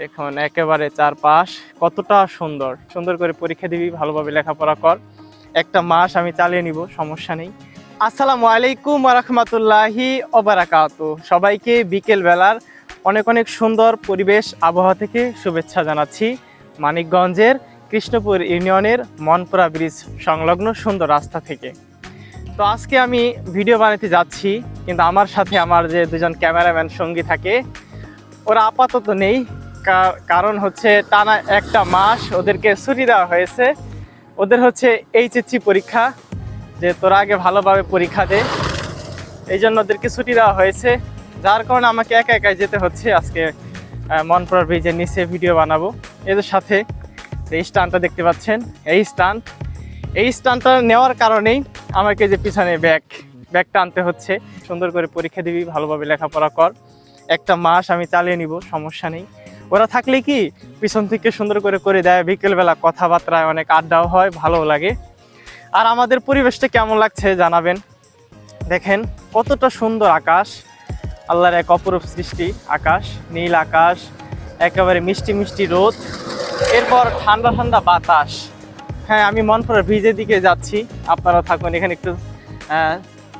দেখুন, একেবারে চারপাশ কতটা সুন্দর। সুন্দর করে পরীক্ষা দিবি, ভালোভাবে লেখাপড়া কর। একটা মাস আমি চালিয়ে নিব, সমস্যা নেই। আসসালামু আলাইকুম রহমতুল্লাহি ওবারাকাত সবাইকে বিকেল বেলার অনেক অনেক সুন্দর পরিবেশ আবহাওয়া থেকে শুভেচ্ছা জানাচ্ছি মানিকগঞ্জের কৃষ্ণপুর ইউনিয়নের মনপুরা ব্রিজ সংলগ্ন সুন্দর রাস্তা থেকে। তো আজকে আমি ভিডিও বানাতে যাচ্ছি, কিন্তু আমার সাথে আমার যে দুজন ক্যামেরাম্যান সঙ্গী থাকে, ওরা আপাতত নেই। কারণ হচ্ছে টানা একটা মাস ওদেরকে ছুটি দেওয়া হয়েছে। ওদের হচ্ছে এইচএসসি পরীক্ষা যে তোরা আগে ভালোভাবে পরীক্ষা দে। এই জন্য ওদেরকে ছুটি দেওয়া হয়েছে। যার কারণে আমাকে একা একাই যেতে হচ্ছে। আজকে আহ, মনপুরা ব্রিজের নিচে ভিডিও বানাবো। এদের সাথে এই স্টানটা দেখতে পাচ্ছেন। এই স্টান এই স্টানটা নেওয়ার কারণেই আমাকে যে পিছনে ব্যাগ ব্যাগটা আনতে হচ্ছে। সুন্দর করে পরীক্ষা দিবি ভালোভাবে লেখাপড়া কর। একটা মাস আমি চালিয়ে নিব সমস্যা নেই। ওরা থাকলে কি পিছন থেকে সুন্দর করে করে দেয়, বিকেলবেলা কথাবার্তায় অনেক আড্ডাও হয় ভালো লাগে। আর আমাদের পরিবেশটা কেমন লাগছে জানাবেন। দেখেন কতটা সুন্দর আকাশ, আল্লাহর এক অপরূপ সৃষ্টি, আকাশ, নীল আকাশ, একেবারে মিষ্টি মিষ্টি রোদ, এরপর ঠান্ডা ঠান্ডা বাতাস। হ্যাঁ আমি মনপুরা ব্রিজের দিকে যাচ্ছি আপনারা থাকুন, এখানে একটু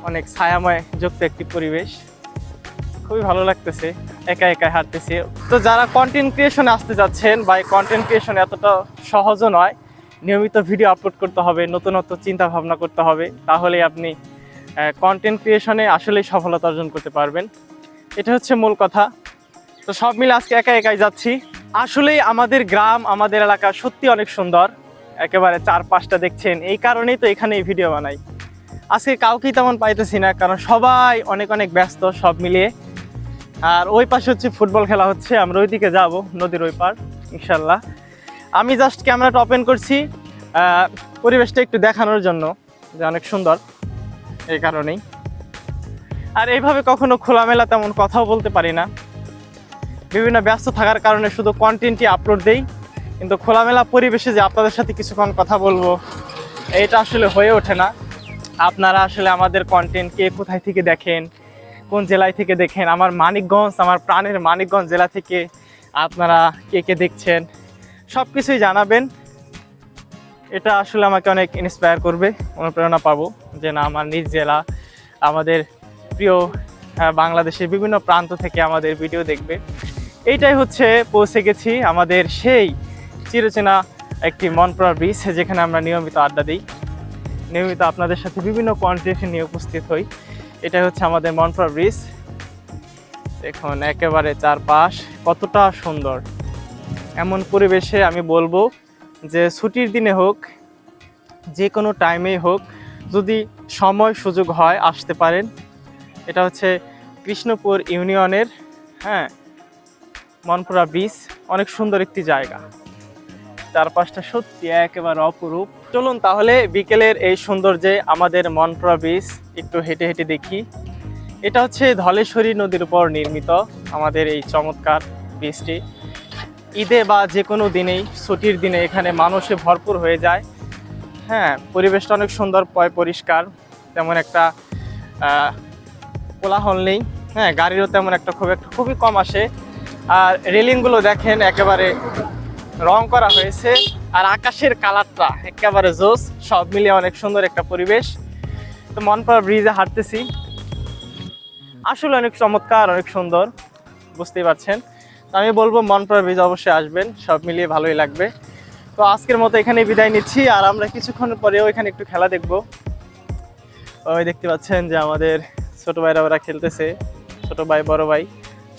অনেক ছায়াময় যুক্ত একটি পরিবেশ। খুবই ভালো লাগতেছে, একা একা হাঁটতেছি। তো যারা কন্টেন্ট ক্রিয়েশনে আসতে যাচ্ছেন বা কন্টেন্ট ক্রিয়েশন এতটা সহজও নয়, নিয়মিত ভিডিও আপলোড করতে হবে, নতুনত্ব চিন্তা ভাবনা করতে হবে তাহলে আপনি কন্টেন্ট ক্রিয়েশনে আসলেই সফলতা অর্জন করতে পারবেন। এটা হচ্ছে মূল কথা। তো সব মিলে আজকে একা একাই যাচ্ছি। আসলেই আমাদের গ্রাম, আমাদের এলাকা সত্যি অনেক সুন্দর। একেবারে চার পাঁচটা দেখছেন, এই কারণেই তো এখানে এই ভিডিও বানাই। আজকে কাউকেই তেমন পাইতেছি না, কারণ সবাই অনেক অনেক ব্যস্ত সব মিলিয়ে। আর ওই পাশে হচ্ছে ফুটবল খেলা হচ্ছে, আমরা ওই দিকে যাব, নদীর ওই পার, ইনশাল্লাহ। আমি জাস্ট ক্যামেরাটা ওপেন করছি পরিবেশটা একটু দেখানোর জন্য, যে অনেক সুন্দর, এই কারণেই। আর এইভাবে কখনো খোলামেলা তেমন কথাও বলতে পারি না। বিভিন্ন ব্যস্ত থাকার কারণে শুধু কন্টেন্টই আপলোড দেই, কিন্তু খোলামেলা পরিবেশে যে আপনাদের সাথে কিছুক্ষণ কথা বলব, এটা আসলে হয়ে ওঠে না। আপনারা আসলে আমাদের কন্টেন্ট কে কোথায় থেকে দেখেন কোন জেলায় থেকে দেখেন? আমার মানিকগঞ্জ, আমার প্রাণের মানিকগঞ্জ জেলা থেকে আপনারা কে কে দেখছেন? সব কিছুই জানাবেন। এটা আসলে আমাকে অনেক ইন্সপায়ার করবে, অনুপ্রেরণা পাবো যে না, আমার নিজ জেলা, আমাদের প্রিয় বাংলাদেশের বিভিন্ন প্রান্ত থেকে আমাদের ভিডিও দেখবে। এইটাই হচ্ছে পৌঁছে গেছি আমাদের সেই চিরচেনা একটি মনপ্রা ব্রিজ যেখানে আমরা নিয়মিত আড্ডা দিই। নিয়মিত আপনাদের সাথে বিভিন্ন কন্টেন্ট নিয়ে উপস্থিত হই। এটা হচ্ছে আমাদের মনপ্রা ব্রিজ। দেখুন, একেবারে চারপাশ কতটা সুন্দর। এমন পরিবেশে আমি বলব যে ছুটির দিনে হোক, যে কোনো টাইমেই হোক, যদি সময় সুযোগ হয় আসতে পারেন। এটা হচ্ছে কৃষ্ণপুর ইউনিয়নের হ্যাঁ মনপুরা ব্রিজ। অনেক সুন্দর একটি জায়গা। চারপাশটা সত্যি একেবারে অপরূপ। চলুন তাহলে বিকেলের এই সৌন্দর্যে আমাদের মনপুরা ব্রিজ একটু হেঁটে হেঁটে দেখি। এটা হচ্ছে ধলেশ্বরী নদীর উপর নির্মিত আমাদের এই চমৎকার ব্রিজটি। ঈদে বা যে কোনো দিনেই, ছুটির দিনে এখানে মানুষে ভরপুর হয়ে যায়। হ্যাঁ পরিবেশটা অনেক সুন্দর, পয় পরিষ্কার, তেমন একটা কোলাহল নেই। হ্যাঁ গাড়িরও তেমন একটা খুব একটা, খুবই কম আসে। আর রেলিংগুলো দেখেন একেবারে রং করা হয়েছে আর আকাশের কালারটা একেবারে জোস, সব মিলিয়ে অনেক সুন্দর একটা পরিবেশ। তো মনপাড়া ব্রিজে হাঁটতেছি। আসলে অনেক চমৎকার, অনেক সুন্দর, বুঝতেই পারছেন। তো আমি বলব মনপাড়া ব্রিজ অবশ্যই আসবেন, সব মিলিয়ে ভালোই লাগবে। তো আজকের মতো এখানে বিদায় নিচ্ছি, আর আমরা কিছুক্ষণ পরেও এখানে একটু খেলা দেখব। ওই দেখতে পাচ্ছেন যে আমাদের ছোট ভাইরা ওরা খেলতেছে, ছোট ভাই, বড় ভাই,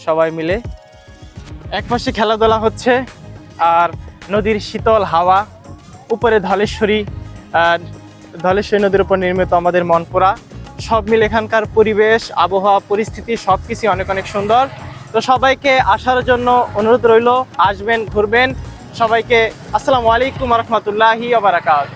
সবাই মিলে। এক পাশে খেলাধুলা হচ্ছে আর নদীর শীতল হাওয়া, উপরে ধলেশ্বরী ধলেশ্বরী নদীর উপর নির্মিত আমাদের মনপুরা, সব মিলে এখানকার পরিবেশ, আবহাওয়া, পরিস্থিতি সব কিছুই অনেক অনেক সুন্দর। তো সবাইকে আসার জন্য অনুরোধ রইল, আসবেন, ঘুরবেন। সবাইকে আসসালামু আলাইকুম রহমতুল্লাহি আবরাকাত